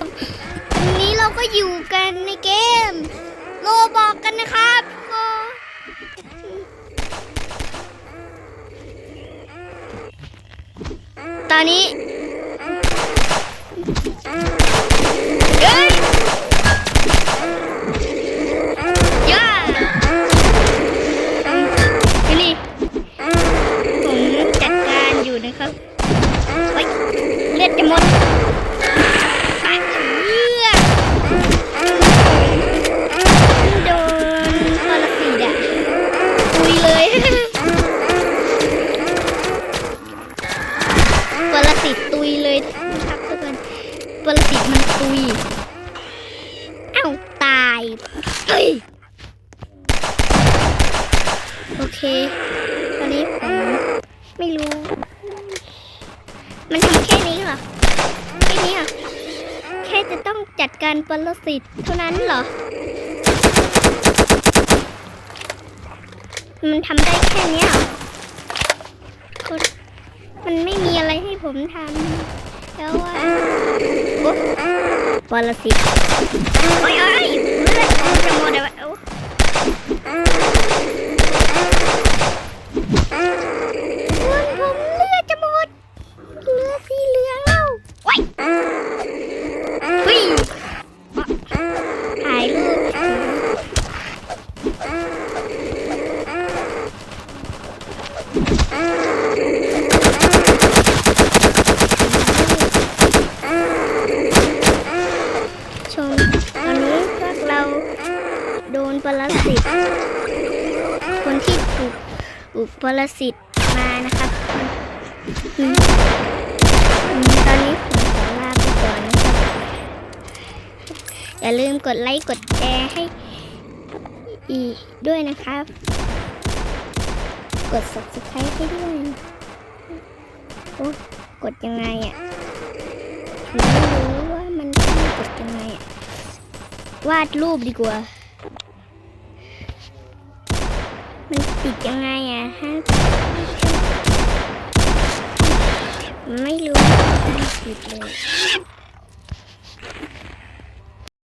วันนี้เราก็อยู่กันในเกม โลบอกกันนะครับก็ตอนนี้ ปรสิตมันตุยเอ้าตายเฮ้ยโอเค ตอนนี้ผมไม่รู้ มันทำแค่นี้เหรอ แค่นี้เหรอ แค่จะต้องจัดการปรสิตเท่านั้นเหรอ มันทำได้แค่เนี้ยเหรอ มันไม่มีอะไรให้ผมทำ แล้วว่าโอ๊ะปรสิตโอ้ยโอ้ยเลือดจะหมดแล้วโอ้คุณผมเลือดจะหมดเหลือสีเหลืองแล้วว้ายเฮ้ยถ่ายรูป ชมตอนนี้พวกเราโดนป รสิตคนที่ถูกถูกปรสิตมานะครับตอนนี้ผมขอลาไปก่อนนะครับ อย่าลืมกดไลค์กดแชร์ให้อีด้วยนะครับ กด subscribe ให้ด้วยโอ้กดยังไงอะไม่รู้ว่ามันต้องกดยังไงอะวาดรูปดีกว่า ติดยังไงอะฮะไม่รู้ติดเลย